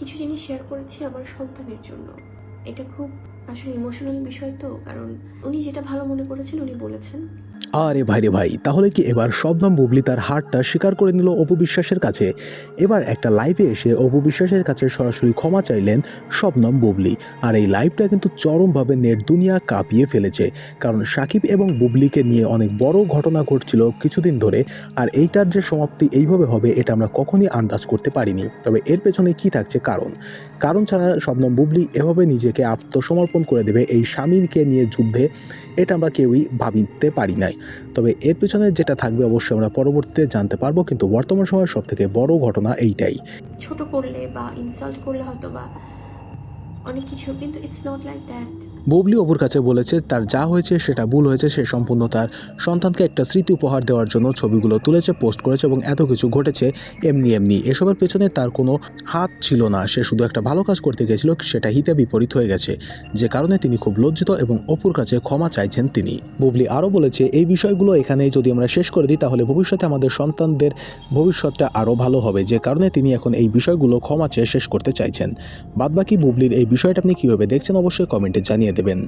কিছু জিনিস শেয়ার করেছি আমার সন্তানের জন্য। এটা খুব আসলে ইমোশনাল বিষয় তো, কারণ উনি যেটা ভালো মনে করেছেন, উনি বলেছেন। আরে ভাই রে ভাই, তাহলে কি এবার শবনম বুবলি তার হারটা স্বীকার করে নিল অপু বিশ্বাসের কাছে? এবার একটা লাইভে এসে অপু বিশ্বাসের কাছে সরাসরি ক্ষমা চাইলেন শবনম বুবলি। আর এই লাইভটা কিন্তু চরমভাবে নেট দুনিয়া কাঁপিয়ে ফেলেছে। কারণ সাকিব এবং বুবলিকে নিয়ে অনেক বড় ঘটনা ঘটছিল কিছুদিন ধরে, আর এইটার যে সমাপ্তি এইভাবে হবে এটা আমরা কখনই আন্দাজ করতে পারিনি। তবে এর পেছনে কি থাকছে কারণ? কারণ ছাড়া শবনম বুবলি এভাবে নিজেকে আত্মসমর্পণ করে দেবে এই স্বামীকে নিয়ে যুদ্ধে এটা আমরা কেউই ভাবিতে পারি নাই। তবে এর পিছনে যেটা থাকবে অবশ্যই আমরা পরবর্তীতে জানতে পারব, কিন্তু বর্তমান সময়ে সব থেকে বড় ঘটনা এইটাই। ছোট করলে বা ইনসাল্ট করলে হয়তো বা অনেক কিছু, কিন্তু it's not like that Bubly অপুর কাছে বলেছে, তার যা হয়েছে সেটা ভুল হয়েছে, সে সম্পূর্ণ তার সন্তানকে একটা স্মৃতি উপহার দেওয়ার জন্য ছবিগুলো তুলেছে, পোস্ট করেছে এবং এত কিছু ঘটেছে এমনি এমনি। এসবের পেছনে তার কোনো হাত ছিল না। সে শুধু একটা ভালো কাজ করতে গেছিল, সেটা হিতে বিপরীত হয়ে গেছে। যে কারণে তিনি খুব লজ্জিত এবং অপুর কাছে ক্ষমা চাইছেন তিনি। বুবলি আরও বলেছে, এই বিষয়গুলো এখানেই যদি আমরা শেষ করে দিই, তাহলে ভবিষ্যতে আমাদের সন্তানদের ভবিষ্যৎটা আরও ভালো হবে। যে কারণে তিনি এখন এই বিষয়গুলো ক্ষমা চেয়ে শেষ করতে চাইছেন। বাদবাকি বুবলির এই বিষয়টা আপনি কীভাবে দেখছেন, অবশ্যই কমেন্টে জানিয়ে দেবেন।